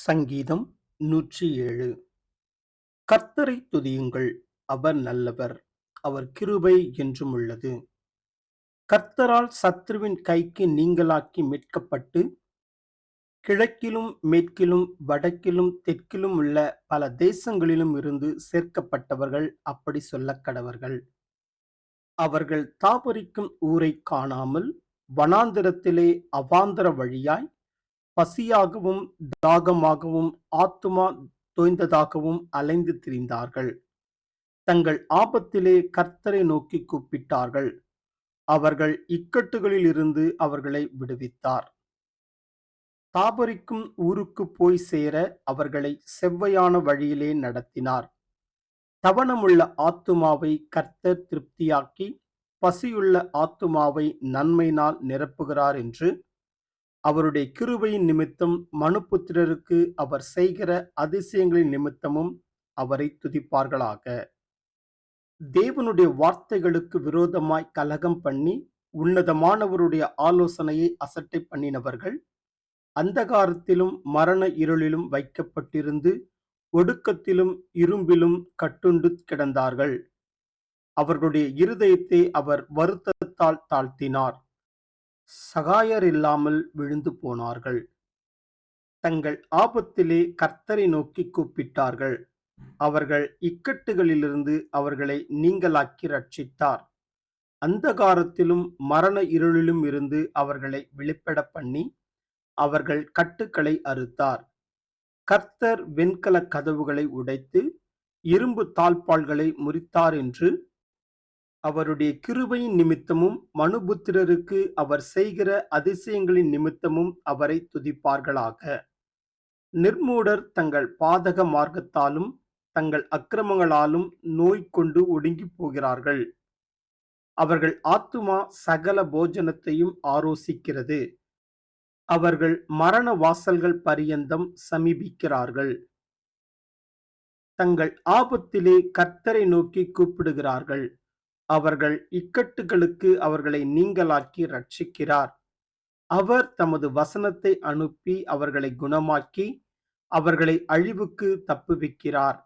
சங்கீதம் நூற்றி ஏழு கர்த்தரை துதியுங்கள் அவர் நல்லவர் அவர் கிருபை என்றும் உள்ளது. கர்த்தரால் சத்ருவின் கைக்கு நீங்களாக்கி மீட்கப்பட்டு கிழக்கிலும் மேற்கிலும் வடக்கிலும் தெற்கிலும் உள்ள பல தேசங்களிலும் இருந்து சேர்க்கப்பட்டவர்கள் அப்படி சொல்ல கடவர்கள். அவர்கள் தாபரிக்கும் ஊரை காணாமல் வனாந்திரத்திலே அவாந்தர வழியாய் பசியாகவும் தாகமாகவும் ஆத்துமா தோய்ந்ததாகவும் அலைந்து திரிந்தார்கள். தங்கள் ஆபத்திலே கர்த்தரை நோக்கி கூப்பிட்டார்கள். அவர்கள் இக்கட்டுகளில் இருந்து அவர்களை விடுவித்தார். தாபரிக்கும் ஊருக்கு போய் சேர அவர்களை செவ்வையான வழியிலே நடத்தினார். தவணமுள்ள ஆத்துமாவை கர்த்தர் திருப்தியாக்கி பசியுள்ள ஆத்துமாவை நன்மையினால் நிரப்புகிறார் என்று அவருடைய கிருபையின் நிமித்தம் மனுபுத்திரருக்கு அவர் செய்கிற அதிசயங்களின் நிமித்தமும் அவரை துதிப்பார்களாக. தேவனுடைய வார்த்தைகளுக்கு விரோதமாய் கலகம் பண்ணி உன்னதமானவருடைய ஆலோசனையை அசட்டை பண்ணினவர்கள் அந்தகாரத்திலும் மரண இருளிலும் வைக்கப்பட்டிருந்து ஒடுக்கத்திலும் இரும்பிலும் கட்டுண்டு கிடந்தார்கள். அவர்களுடைய இருதயத்தை அவர் வருத்தத்தால் தாழ்த்தினார். சகாயர் இல்லாமல் விழுந்து போனார்கள். தங்கள் ஆபத்திலே கர்த்தரை நோக்கி கூப்பிட்டார்கள். அவர்கள் இக்கட்டுகளிலிருந்து அவர்களை நீங்களாக்கி ரட்சித்தார். அந்தகாரத்திலும் மரண இருளிலும் இருந்து அவர்களை வெளிப்பட பண்ணி அவர்கள் கட்டுக்களை அறுத்தார். கர்த்தர் வெண்கல கதவுகளை உடைத்து இரும்பு தாழ்பால்களை முறித்தார் என்று அவருடைய கிருபையின் நிமித்தமும் மனுபுத்திரருக்கு அவர் செய்கிற அதிசயங்களின் நிமித்தமும் அவரை துதிப்பார்களாக. நிர்மூடர் தங்கள் பாதக மார்க்கத்தாலும் தங்கள் அக்கிரமங்களாலும் நோய் கொண்டு ஒடுங்கி போகிறார்கள். அவர்கள் ஆத்துமா சகல போஜனத்தையும் ஆரோசிக்கிறது. அவர்கள் மரண வாசல்கள் பரியந்தம் சமீபிக்கிறார்கள். தங்கள் ஆபத்திலே கர்த்தரை நோக்கி கூப்பிடுகிறார்கள். அவர்கள் இக்கட்டுகளுக்கு அவர்களை நீங்களாக்கி ரட்சிக்கிறார் அவர் தமது வசனத்தை அனுப்பி அவர்களை குணமாக்கி அவர்களை அழிவுக்கு தப்புவிக்கிறார்.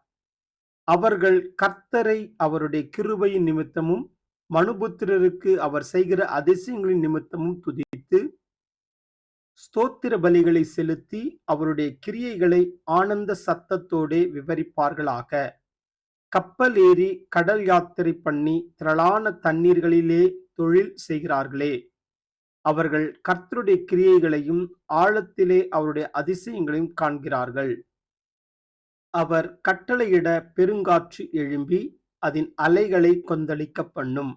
அவர்கள் கர்த்தரை அவருடைய கிருபையின் நிமித்தமும் மனுபுத்திரருக்கு அவர் செய்கிற அதிசயங்களின் நிமித்தமும் துதித்து ஸ்தோத்திர பலிகளை செலுத்தி அவருடைய கிரியைகளை ஆனந்த சத்தத்தோடே விவரிப்பார்களாக. கப்பல் ஏறி கடல் யாத்திரை பண்ணி திரளான தண்ணீர்களிலே தொழில் செய்கிறார்களே. அவர்கள் கர்த்தருடைய கிரியைகளையும் ஆழத்திலே அவருடைய அதிசயங்களையும் காண்கிறார்கள். அவர் கட்டளையிட பெருங்காற்று எழும்பி அதன் அலைகளை கொந்தளிக்க பண்ணும்.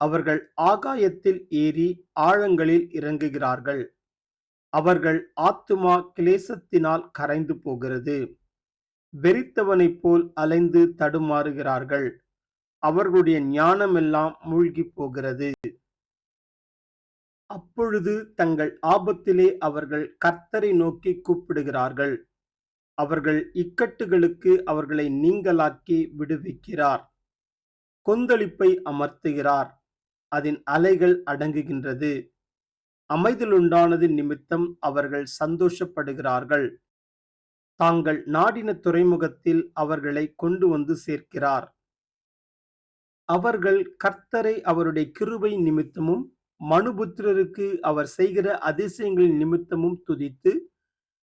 அவர்கள் ஆகாயத்தில் ஏறி ஆழங்களில் இறங்குகிறார்கள். அவர்கள் ஆத்துமா கிளேசத்தினால் கரைந்து போகிறது. வெறித்தவனைப் போல் அலைந்து தடுமாறுகிறார்கள். அவர்களுடைய ஞானமெல்லாம் மூழ்கி போகிறது. அப்பொழுது தங்கள் ஆபத்திலே அவர்கள் கர்த்தரை நோக்கி கூப்பிடுகிறார்கள். அவர்கள் இக்கட்டுகளுக்கு அவர்களை நீங்களாக்கி விடுவிக்கிறார். கொந்தளிப்பை அமர்த்துகிறார். அதன் அலைகள் அடங்குகின்றது. அமைதலுண்டானது நிமித்தம் அவர்கள் சந்தோஷப்படுகிறார்கள். தாங்கள் நாடின துறைமுகத்தில் அவர்களை கொண்டு வந்து சேர்க்கிறார். அவர்கள் கர்த்தரை அவருடைய கிருபை நிமித்தமும் மனுபுத்திரருக்கு அவர் செய்கிற அதிசயங்களின் நிமித்தமும் துதித்து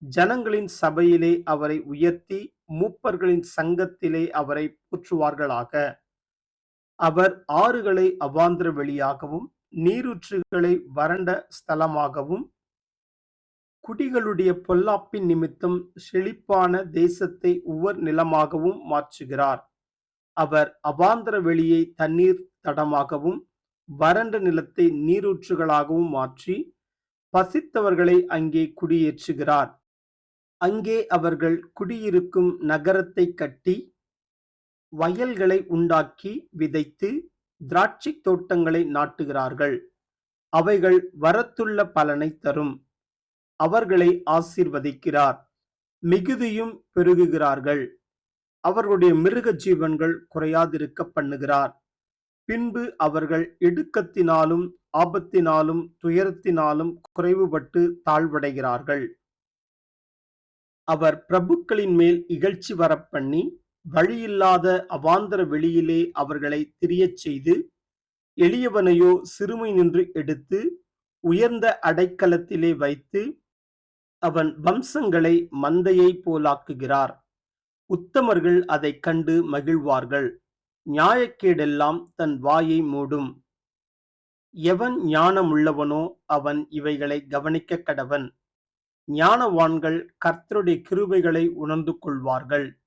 ஜனங்களின் சபையிலே அவரை உயர்த்தி மூப்பர்களின் சங்கத்திலே அவரை போற்றுவார்களாக. அவர் ஆறுகளை அவாந்திர வெளியாகவும் நீரூற்றுகளை வறண்ட ஸ்தலமாகவும் குடிகளுடைய பொல்லாப்பின் நிமித்தம் செழிப்பான தேசத்தை உவர் நிலமாகவும் மாற்றுகிறார். அவர் அவாந்தர வெளியை தண்ணீர் தடமாகவும் வறண்ட நிலத்தை நீரூற்றுகளாகவும் மாற்றி பசித்தவர்களை அங்கே குடியேற்றுகிறார். அங்கே அவர்கள் குடியிருக்கும் நகரத்தை கட்டி வயல்களை உண்டாக்கி விதைத்து திராட்சை தோட்டங்களை நாட்டுகிறார்கள். அவைகள் வரத்துள்ள பலனை தரும். அவர்களை ஆசீர்வதிக்கிறார். மிகுதியும் பெருகுகிறார்கள். அவர்களுடைய மிருக ஜீவன்கள் குறையாதிருக்க பண்ணுகிறார். பின்பு அவர்கள் இடுக்கத்தினாலும் ஆபத்தினாலும் துயரத்தினாலும் குறைவுபட்டு தாழ்வடைகிறார்கள். அவர் பிரபுக்களின் மேல் இகழ்ச்சி வரப்பண்ணி வழியில்லாத அவாந்தர வெளியிலே அவர்களை திரியச் செய்து எளியவனையோ சிறுமை நின்று எடுத்து உயர்ந்த அடைக்கலத்திலே வைத்து அவன் வம்சங்களை மந்தையைப் போலாக்குகிறார். உத்தமர்கள் அதைக் கண்டு மகிழ்வார்கள். நியாயக்கேடெல்லாம் தன் வாயை மூடும். எவன் ஞானமுள்ளவனோ அவன் இவைகளை கவனிக்க கடவன். ஞானவான்கள் கர்த்தருடைய கிருபைகளை உணர்ந்து கொள்வார்கள்.